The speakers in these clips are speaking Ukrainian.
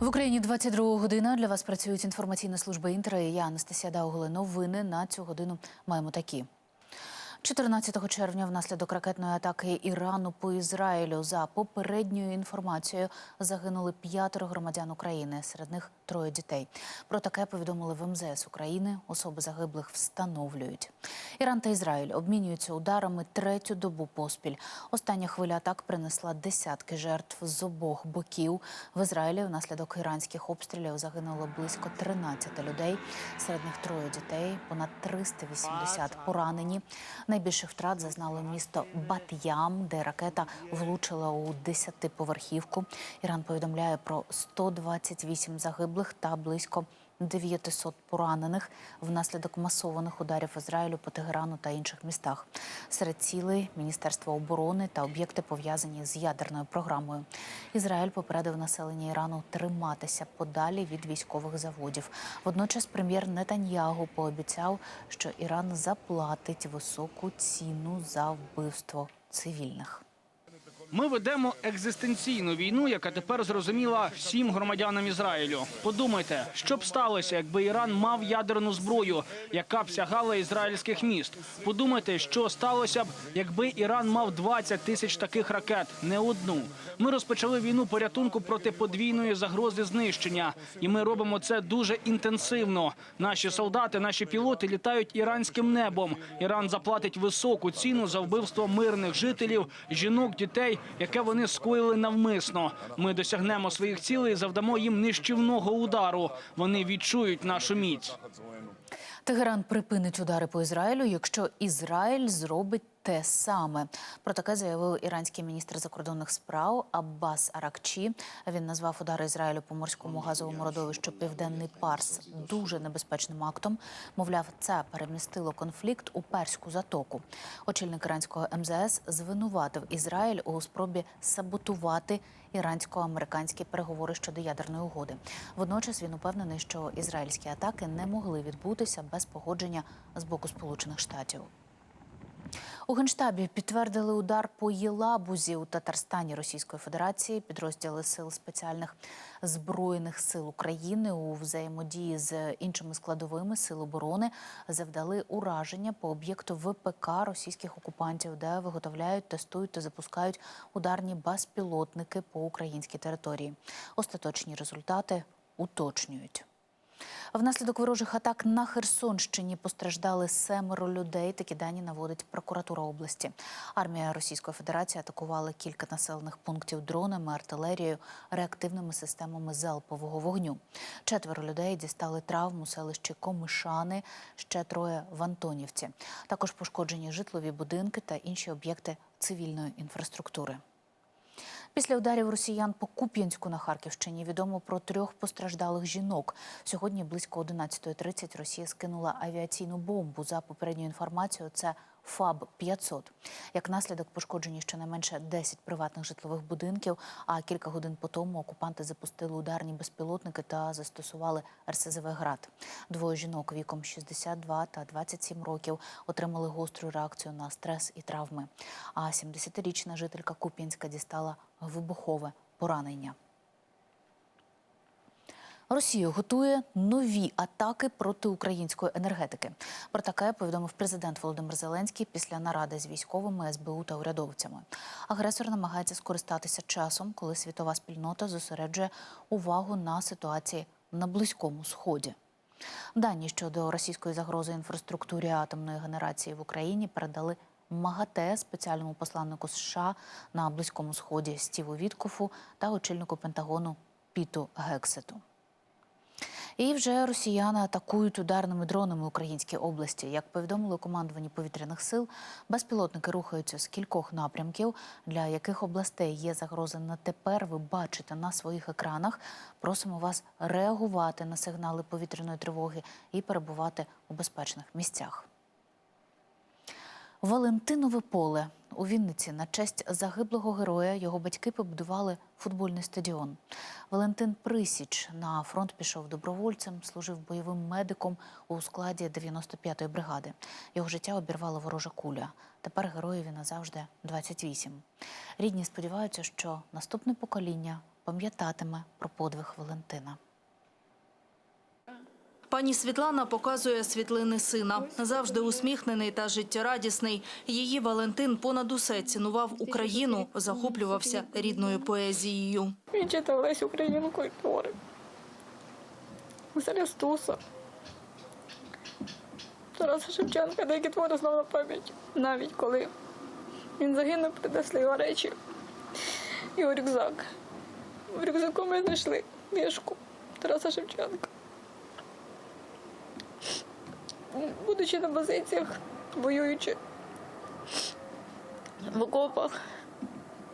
В Україні 22 година. Для вас працюють інформаційна служба Інтера. і Я Анастасія Даугли. Новини на цю годину маємо такі. 14 червня внаслідок ракетної атаки Ірану по Ізраїлю за попередньою інформацією загинули п'ятеро громадян України, серед них троє дітей. Про таке повідомили в МЗС України. Особи загиблих встановлюють. Іран та Ізраїль обмінюються ударами третю добу поспіль. Остання хвиля атак принесла десятки жертв з обох боків. В Ізраїлі внаслідок іранських обстрілів загинуло близько 13 людей. Серед них троє дітей, понад 380 поранені. Найбільших втрат зазнало місто Бат-Ям, де ракета влучила у 10-поверхівку. Іран повідомляє про 128 загиблих та близько 900 поранених внаслідок масованих ударів Ізраїлю по Тегерану та інших містах. Серед цілей Міністерства оборони та об'єкти пов'язані з ядерною програмою. Ізраїль попередив населення Ірану триматися подалі від військових заводів. Водночас прем'єр Нетаньягу пообіцяв, що Іран заплатить високу ціну за вбивство цивільних. Ми ведемо екзистенційну війну, яка тепер зрозуміла всім громадянам Ізраїлю. Подумайте, що б сталося, якби Іран мав ядерну зброю, яка б сягала ізраїльських міст. Подумайте, що сталося б, якби Іран мав 20 тисяч таких ракет, не одну. Ми розпочали війну порятунку проти подвійної загрози знищення, і ми робимо це дуже інтенсивно. Наші солдати, наші пілоти літають іранським небом. Іран заплатить високу ціну за вбивство мирних жителів, жінок, дітей, яке вони скоїли навмисно. Ми досягнемо своїх цілей, і завдамо їм нищівного удару. Вони відчують нашу міць. Тегеран припинить удари по Ізраїлю, якщо Ізраїль зробить те саме. Про таке заявив іранський міністр закордонних справ Аббас Аракчі. Він назвав удари Ізраїлю по морському газовому родовищу Південний Парс дуже небезпечним актом. Мовляв, це перемістило конфлікт у перську затоку. Очільник іранського МЗС звинуватив Ізраїль у спробі саботувати ірансько-американські переговори щодо ядерної угоди. Водночас він упевнений, що ізраїльські атаки не могли відбутися без погодження з боку Сполучених Штатів. У генштабі підтвердили удар по Єлабузі у Татарстані Російської Федерації. Підрозділи сил спеціальних збройних сил України у взаємодії з іншими складовими сил оборони завдали ураження по об'єкту ВПК російських окупантів, де виготовляють, тестують та запускають ударні безпілотники по українській території. Остаточні результати уточнюють. Внаслідок ворожих атак на Херсонщині постраждали семеро людей. Такі дані наводить прокуратура області. Армія Російської Федерації атакувала кілька населених пунктів дронами, артилерією, реактивними системами залпового вогню. Четверо людей дістали травм у селищі Комишани, ще троє в Антонівці. Також пошкоджені житлові будинки та інші об'єкти цивільної інфраструктури. Після ударів росіян по Куп'янську на Харківщині відомо про трьох постраждалих жінок. Сьогодні близько 11.30 Росія скинула авіаційну бомбу. За попередньою інформацією, це ФАБ 500 Як наслідок пошкоджені щонайменше 10 приватних житлових будинків. А кілька годин по тому окупанти запустили ударні безпілотники та застосували РСЗВ град. Двоє жінок віком 62 та 27 років отримали гостру реакцію на стрес і травми. А 70-річна жителька Куп'янська дістала вибухове поранення. Росія готує нові атаки проти української енергетики. Про таке повідомив президент Володимир Зеленський після наради з військовими СБУ та урядовцями. Агресор намагається скористатися часом, коли світова спільнота зосереджує увагу на ситуації на близькому сході. Дані щодо російської загрози інфраструктурі атомної генерації в Україні передали МАГАТЕ спеціальному посланнику США на близькому сході Стіву Віткофу та очільнику Пентагону Піту Гексету. І вже росіяни атакують ударними дронами українські області. Як повідомили командувані повітряних сил, безпілотники рухаються з кількох напрямків, для яких областей є загроза на тепер. Ви бачите на своїх екранах. Просимо вас реагувати на сигнали повітряної тривоги і перебувати у безпечних місцях. Валентинове поле у Вінниці на честь загиблого героя його батьки побудували футбольний стадіон. Валентин Присіч на фронт пішов добровольцем, служив бойовим медиком у складі 95-ї бригади. Його життя обірвала ворожа куля. Тепер героєві назавжди 28. Рідні сподіваються, що наступне покоління пам'ятатиме про подвиг Валентина. Пані Світлана показує світлини сина. Завжди усміхнений та життєрадісний. Її Валентин понад усе цінував Україну, захоплювався рідною поезією. Він читав Лесь Українку і твори. Василя Стуса. Тараса Шевченка, деякі твори знав на пам'ять. Навіть коли він загинув, принесли його речі. Його рюкзак. В рюкзаку ми знайшли книжку Тараса Шевченка. Будучи на позиціях, воюючи в окопах,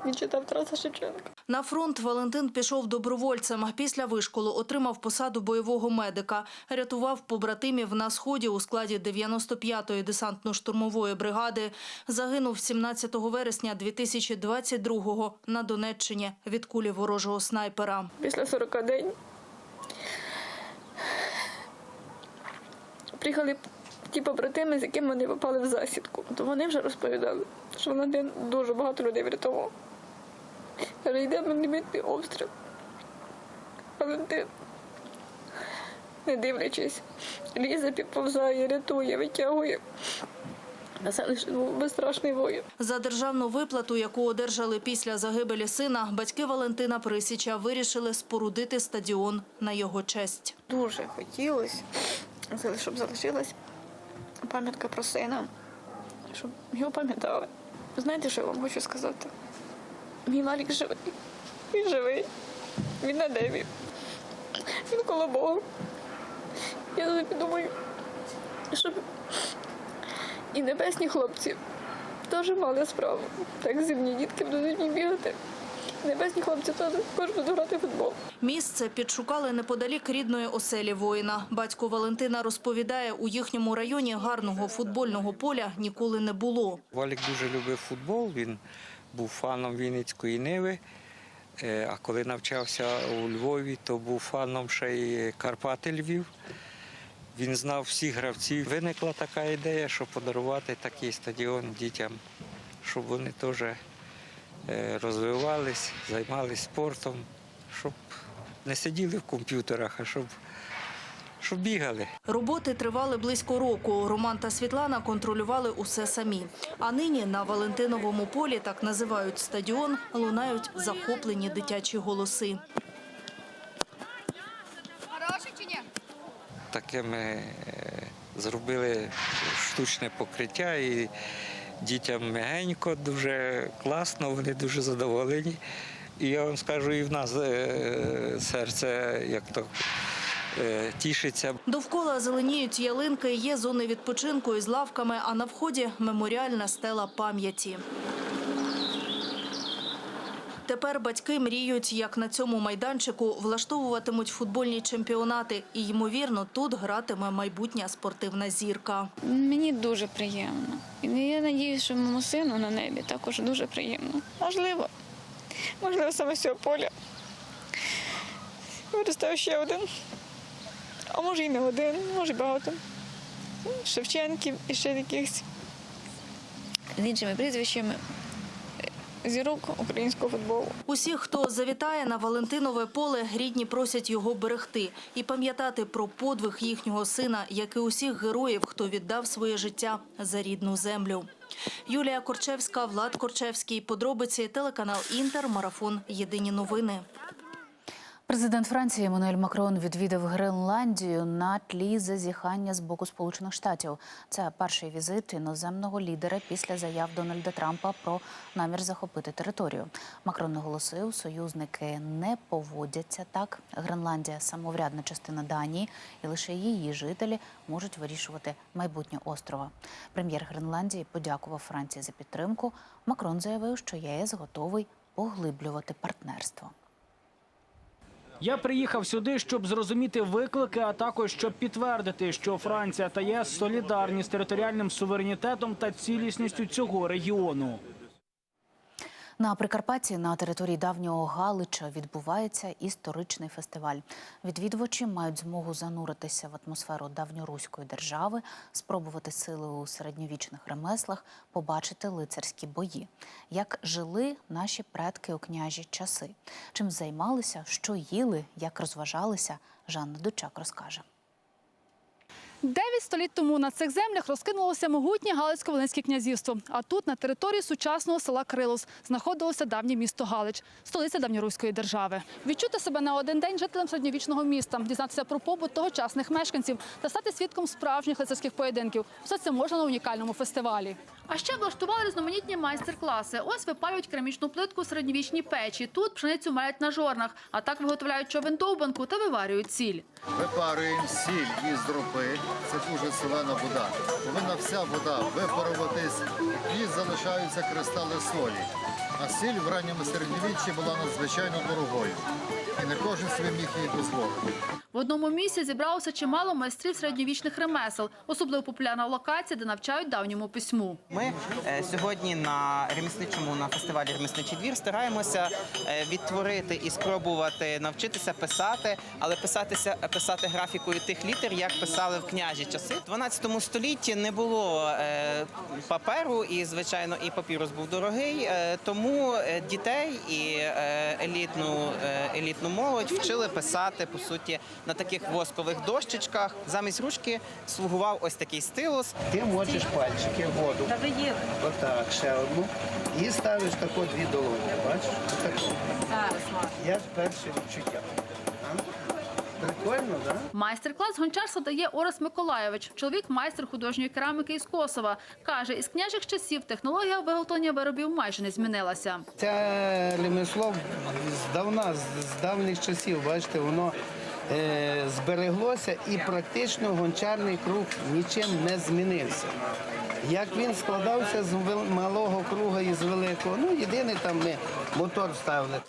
він читав Тараса Шевченка. На фронт Валентин пішов добровольцем. Після вишколу отримав посаду бойового медика. Рятував побратимів на сході у складі 95-ї десантно-штурмової бригади. Загинув 17 вересня 2022-го на Донеччині від кулі ворожого снайпера. після 40 день приїхали ті побратими, з якими вони попали в засідку. То вони вже розповідали, що Валентин дуже багато людей врятував. Каже, йде мінометний обстріл. Валентин, не дивлячись, лізе, підповзає, рятує, витягує. На був безстрашний воїн. За державну виплату, яку одержали після загибелі сина, батьки Валентина Присіча вирішили спорудити стадіон на його честь. Дуже хотілося, щоб залишилась пам'ятка про сина, щоб його пам'ятали. Знаєте, що я вам хочу сказати? Мій Валік живий. Він живий. Він на небі. Він коло Бога. Я завжди думаю, щоб і небесні хлопці теж мали справу. Так земні дітки будуть бігати. Небесні хлопці теж будуть грати в футбол. Місце підшукали неподалік рідної оселі воїна. Батько Валентина розповідає, у їхньому районі гарного футбольного поля ніколи не було. Валік дуже любив футбол, він був фаном Вінницької Ниви. Е, А коли навчався у Львові, то був фаном ще й Карпати Львів. Він знав всіх гравців. Виникла така ідея, щоб подарувати такий стадіон дітям, щоб вони теж розвивались, займалися спортом, щоб не сиділи в комп'ютерах, а щоб, щоб бігали. Роботи тривали близько року. Роман та Світлана контролювали усе самі. А нині на Валентиновому полі, так називають стадіон, лунають захоплені дитячі голоси. Таке ми е, зробили штучне покриття і дітям м'ягенько, дуже класно, вони дуже задоволені. І я вам скажу, і в нас е, серце як то е, тішиться. Довкола зеленіють ялинки, є зони відпочинку із лавками, а на вході меморіальна стела пам'яті. Тепер батьки мріють, як на цьому майданчику влаштовуватимуть футбольні чемпіонати. І, ймовірно, тут гратиме майбутня спортивна зірка. Мені дуже приємно. І я надіюся, що моєму сину на небі також дуже приємно. Можливо, можливо, саме з цього поля. Виростав ще один. А може і не один, може багато. Шевченків і ще якихось з іншими прізвищами зірок українського футболу. Усіх, хто завітає на Валентинове поле, рідні просять його берегти і пам'ятати про подвиг їхнього сина, як і усіх героїв, хто віддав своє життя за рідну землю. Юлія Корчевська, Влад Корчевський. Подробиці телеканал Інтер. Марафон. Єдині новини. Президент Франції Еммануель Макрон відвідав Гренландію на тлі зазіхання з боку Сполучених Штатів. Це перший візит іноземного лідера після заяв Дональда Трампа про намір захопити територію. Макрон наголосив, союзники не поводяться так. Гренландія самоврядна частина Данії, і лише її жителі можуть вирішувати майбутнє острова. Прем'єр Гренландії подякував Франції за підтримку. Макрон заявив, що ЄС готовий поглиблювати партнерство. Я приїхав сюди, щоб зрозуміти виклики, а також щоб підтвердити, що Франція та ЄС солідарні з територіальним суверенітетом та цілісністю цього регіону. На Прикарпатті на території давнього Галича відбувається історичний фестиваль. Відвідувачі мають змогу зануритися в атмосферу давньоруської держави, спробувати сили у середньовічних ремеслах, побачити лицарські бої. Як жили наші предки у княжі часи, чим займалися, що їли, як розважалися, Жанна Дучак розкаже. Дев'ять століть тому на цих землях розкинулося могутнє Галицько-Волинське князівство. А тут, на території сучасного села Крилос, знаходилося давнє місто Галич, столиця давньоруської держави. Відчути себе на один день жителем середньовічного міста, дізнатися про побут тогочасних мешканців та стати свідком справжніх лицарських поєдинків. Все це можна на унікальному фестивалі. А ще влаштували різноманітні майстер-класи. Ось випалюють керамічну плитку середньовічні печі. Тут пшеницю мають на жорнах, а так виготовляють човен довбанку та виварюють сіль. Випарюємо сіль із дропи, це дуже солена вода. Повинна вся вода випаруватись і залишаються кристали солі. А сіль в ранньому середньовіччі була надзвичайно дорогою. І не кожен собі міг її дозволити. В одному місці зібралося чимало майстрів середньовічних ремесел. Особливо популярна локація, де навчають давньому письму. Ми е, сьогодні на ремісничому на фестивалі Ремісничий двір стараємося е, відтворити і спробувати навчитися писати, але писатися писати графікою тих літер, як писали в княжі часи. В 12 столітті не було е, паперу, і звичайно, і папірус був дорогий. е, Тому е, дітей і е, елітну е, елітну молодь вчили писати по суті на таких воскових дощечках. Замість ручки слугував ось такий стилус. Ти мочиш пальчики в воду. Отак, ще одну. І ставиш тако дві долоні. Бачиш? Отако. Як перше відчуття. Прикольно. Да? Майстер-клас гончарства дає Орес Миколаєвич. Чоловік майстер художньої кераміки із Косова. Каже, із княжих часів технологія виготовлення виробів майже не змінилася. Це ремесло здавна, з з давніх часів, бачите, воно е, збереглося і практично гончарний круг нічим не змінився. Як він складався з малого круга і з великого, ну єдине там ми мотор вставили.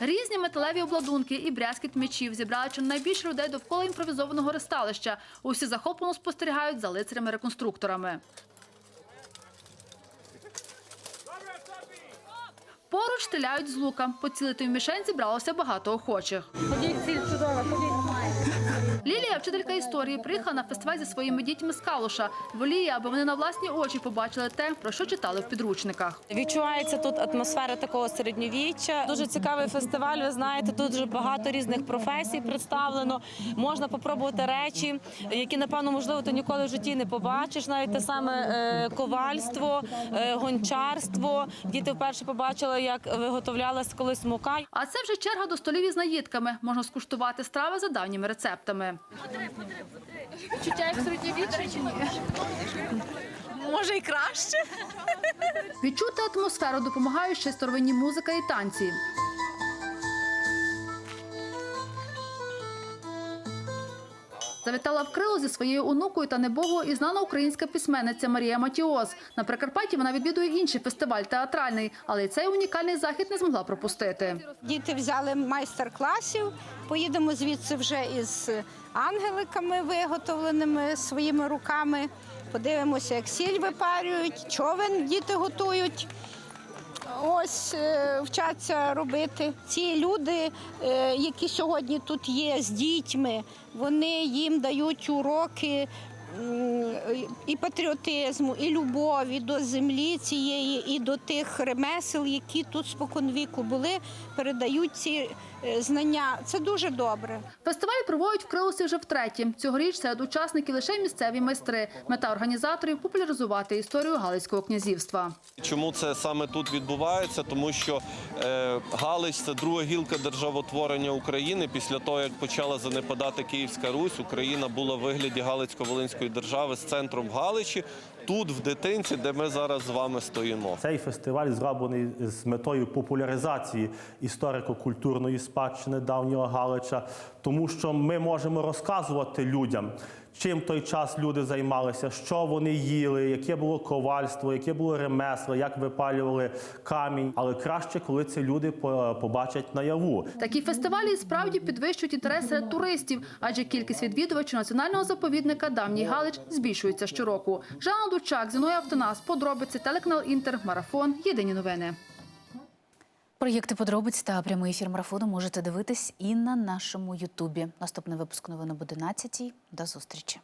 Різні металеві обладунки і брязкіт мечів зібрали чи найбільше людей довкола імпровізованого ресталища. Усі захоплено спостерігають за лицарями-реконструкторами. Поруч стріляють з лука. Поцілити в мішень зібралося багато охочих. Лілія, вчителька історії, приїхала на фестиваль зі своїми дітьми з Калуша. Воліє, аби вони на власні очі побачили те, про що читали в підручниках. Відчувається тут атмосфера такого середньовіччя. Дуже цікавий фестиваль. Ви знаєте, тут дуже багато різних професій представлено. Можна попробувати речі, які напевно можливо ти ніколи в житті не побачиш. Навіть те саме е, ковальство, е, гончарство. Діти вперше побачили, як виготовлялась колись мука. А це вже черга до столів із наїдками. Можна скуштувати страви за давніми рецептами. Чуття як середньовіччя чи ні? Може і краще. Відчути атмосферу допомагають ще старовинні музика і танці. Завітала в Крило зі своєю онукою та небогою і знана українська письменниця Марія Матіос. На Прикарпатті вона відвідує інший фестиваль театральний, але й цей унікальний захід не змогла пропустити. Діти взяли майстер-класів. Поїдемо звідси вже із ангеликами, виготовленими своїми руками. Подивимося, як сіль випарюють, човен діти готують. Ось е, вчаться робити. Ці люди, е, які сьогодні тут є з дітьми, вони їм дають уроки і патріотизму, і любові до землі цієї, і до тих ремесел, які тут споконвіку були, передають ці е, знання. Це дуже добре. Фестиваль проводять в Крилосі вже втретє. Цьогоріч серед учасників лише місцеві майстри. Мета організаторів популяризувати історію Галицького князівства. Чому це саме тут відбувається? Тому що е, Галич це друга гілка державотворення України. Після того, як почала занепадати Київська Русь, Україна була в вигляді Галицько-Волинської держави з центром Галичі, тут, в дитинці, де ми зараз з вами стоїмо. Цей фестиваль зроблений з метою популяризації історико-культурної спадщини давнього Галича, тому що ми можемо розказувати людям, чим той час люди займалися, що вони їли, яке було ковальство, яке було ремесло, як випалювали камінь. Але краще, коли це люди по- побачать наяву. Такі фестивалі справді підвищують інтерес серед туристів, адже кількість відвідувачів національного заповідника Давній Галич збільшується щороку. Жанна Дучак, Зіноя Автонас, подробиці, телеканал Інтер, Марафон, Єдині новини. Проєкти подробиць та прямий ефір марафону можете дивитись і на нашому Ютубі. Наступний випуск новин об 11. До зустрічі.